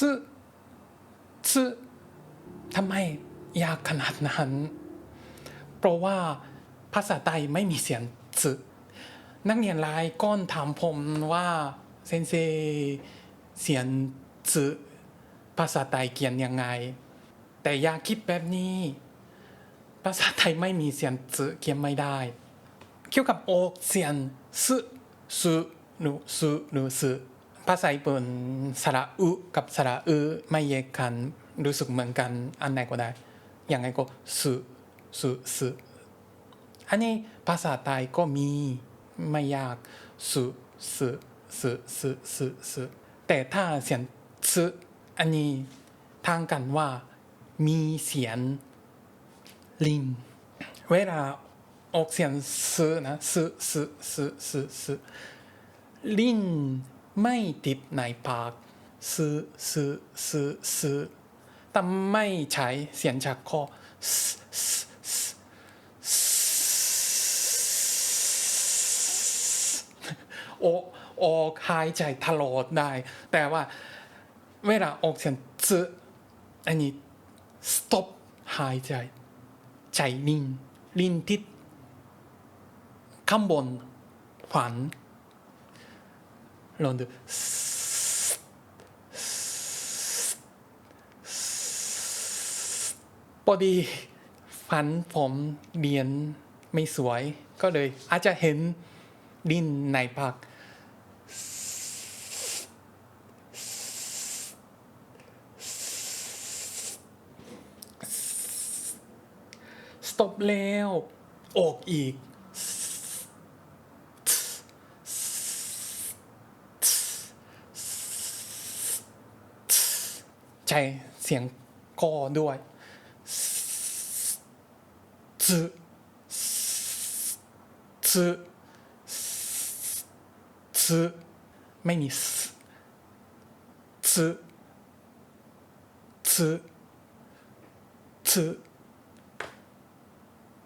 ซึซึทำไมยากขนาดนั้น เพราะว่าภาษาไทยไม่มีเสียงซึนักเรียนหลายก้อนถามผมว่าเซนเซเสียงซึภาษาไทยเขียนยังไง แต่อยาคิดแบบนี้ ภาษาไทยไม่มีเสียงซึเขียนไม่ได้ เกี่ยวกับออกเสียงซึซึหนูซึหนูซึ ภาษาญี่ปุ่นสระอุกับสระอือไม่แยกกันรู้สึกเหมือนกันอันไหนก็ได้อยังไงก็ซึซึซึอันนี้ภาษาไทยก็มีไม่ยากซึซึซึซึซึซึแต่ถ้าเสียงซึอันนี้ทางกันว่ามีเสียงลิงเวลาออกเสียงซื้อนะซื้อซื้อซื้อซื้อซื้อลิ้น ไม่ติดในปากซื้อซื้อซื้อซื้อแต่ไม่ใช้เสียงจากคอซื้อออกออกหายใจตลอดได้ แต่ว่าเวลาออกเสียงซื้ออันนี้ stop หายใจ ใจนิ่งลิ้นทิศข้างบนฝัน ลองดูพอดีฝันผมเรียนไม่สวย ก็เลยอาจจะเห็นดินในปากสต็อปแล้ว ออกอีก ใช้เสียงกอด้วยซึซึซึไม่มีสซึซึซึ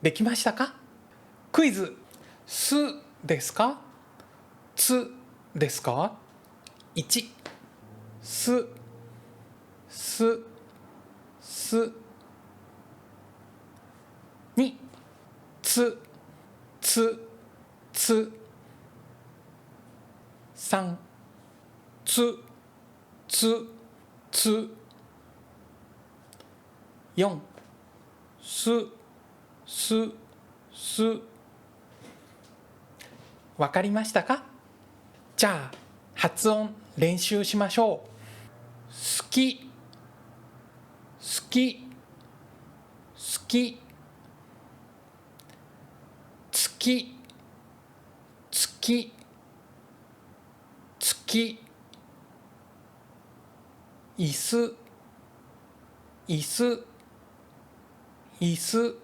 できましたかクイズ「す」ですか「つ」ですか1す すす2つつつ3つつつ4すすす。わかりましたか？じゃあ発音練習しましょう。好き。き。好き。月。月。月。椅子。椅子。椅子。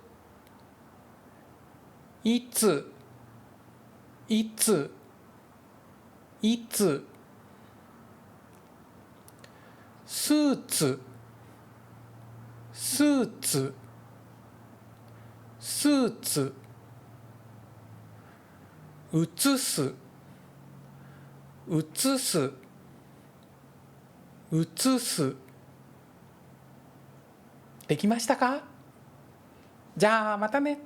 いつ。いつ。いつ。スーツ。スーツ。スーツ。映す。映す。映す。できましたか？じゃあまたね。